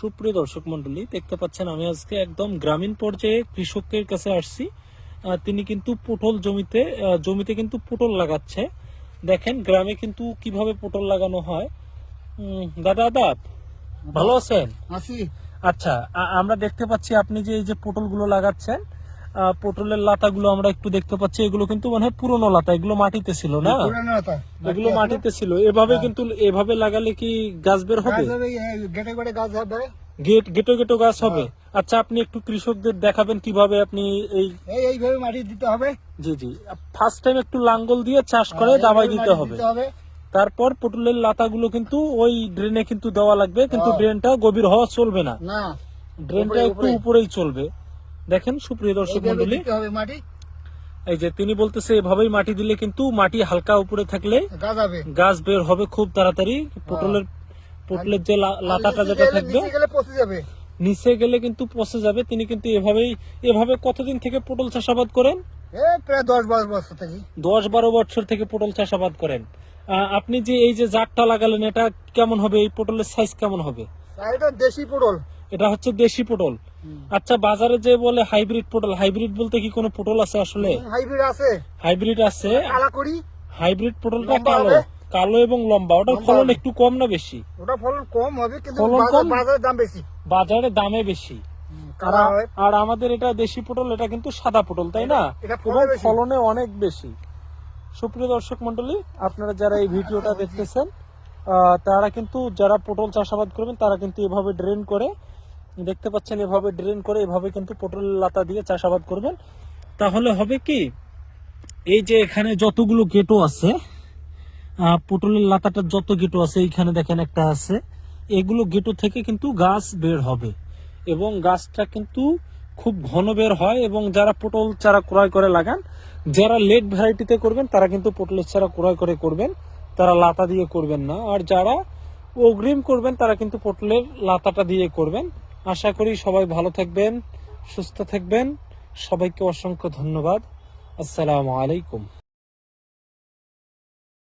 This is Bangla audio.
সুপ্রিয় দর্শক মন্ডলী দেখতে পাচ্ছেন আমি আজকে একদম গ্রামীণ পর্যায়ে কৃষকের কাছে আসছি। তিনি কিন্তু পটল জমিতে জমিতে কিন্তু পটল লাগাচ্ছে। দেখেন গ্রামে কিন্তু কীভাবে পটল লাগানো হয়। দাদা দাদা ভালো আছেন? আচ্ছা আমরা দেখতে পাচ্ছি আপনি যে এই যে পটলগুলো লাগাচ্ছেন পটলের লাতাগুলো আমরা একটু দেখতে পাচ্ছি। এগুলো কিন্তু মানে হয় পুরনো লাতা এগুলো মাটিতে ছিল না? এগুলো মাটিতে ছিল। এভাবে কিন্তু এভাবে লাগালে কি গাছ বের হবে? গেটে গেটে গাছ হবে। গেট গেটো গেটো গাছ হবে। আচ্ছা আপনি একটু কৃষকদের দেখাবেন কীভাবে আপনি এই এই এইভাবে মাটি দিতে হবে। জি জি। ফার্স্ট টাইম একটু লাঙ্গল দিয়ে চাষ করে দাবাই দিতে হবে। তারপর পটলের লাতাগুলো কিন্তু ওই ড্রেনে কিন্তু দেওয়া লাগবে কিন্তু হ্যাঁ। ড্রেনটা গভীর হওয়া চলবে না। ড্রেনটা একটু উপরেই চলবে। দেখেন সুপ্রিয় দর্শক মন্ডলী মাটি। এই যে তিনি বলতেছে এভাবেই মাটি দিলে কিন্তু মাটি হালকা উপরে থাকলে গাছ বের হবে খুব তাড়াতাড়ি। পটলের পটলের যে লাতাটা যেটা থাকবে নিচে গেলে পচে যাবে। নিচে গেলে কিন্তু পচে যাবে। তিনি কিন্তু এভাবেই এভাবে কতদিন থেকে পটল চাষাবাদ করেন? প্রায় দশ বারো বছর থেকে। দশ বারো বছর থেকে পটল চাষাবাদ করেন। আহ, আপনি যে এই যে জাতটা লাগালেন এটা কেমন হবে? এই পটলের সাইজ কেমন হবে? এটা দেশি পটল। এটা হচ্ছে দেশি পটল। আচ্ছা বাজারে যে বলে হাইব্রিড পটল হাইব্রিড বলতে কি কোনো পটল আছে আসলে? হাইব্রিড আছে। হাইব্রিড আছে। কালা করি। হাইব্রিড পটলটা কালো কালো এবং লম্বা। ওটার ফলন একটু কম না বেশি? ওটা ফলন কম হবে কিন্তু? বাজারের দাম বেশি। বাজারে দামে বেশি। আর- আমাদের এটা দেশি পটল এটা কিন্তু সাদা পটল তাই না? এটা এবং ফলনে অনেক বেশি। সুপ্রিয় দর্শক মন্ডলী আপনারা যারা এই ভিডিওটা দেখতেছেন তারা কিন্তু যারা পটল চাষাবাদ করবেন তারা কিন্তু এভাবে ড্রেন করে দেখতে পাচ্ছেন, এভাবে ড্রেন করে এভাবে কিন্তু পটল লাতা দিয়ে চাষাবাদ করবেন। তাহলে হবে কি, এই যে এখানে যতগুলো গেটো আছে পটলের লাতাটার যত গেটো আছে, এইখানে দেখেন একটা আছে, এগুলো গেটো থেকে কিন্তু গাছ বের হবে এবং গাছটা কিন্তু খুব ঘন বের হয় এবং যারা পটল চারা ক্রয় করে লাগান, যারা লেট ভ্যারাইটিতে করবেন, তারা কিন্তু পটলের চারা ক্রয় করে করবেন, তারা লাতা দিয়ে করবেন না। আর যারা অগ্রিম করবেন, তারা কিন্তু পটলের লাতাটা দিয়ে করবেন। আশা করি সবাই ভালো থাকবেন সুস্থ থাকবেন। সবাইকে অসংখ্য ধন্যবাদ। আসসালামু আলাইকুম।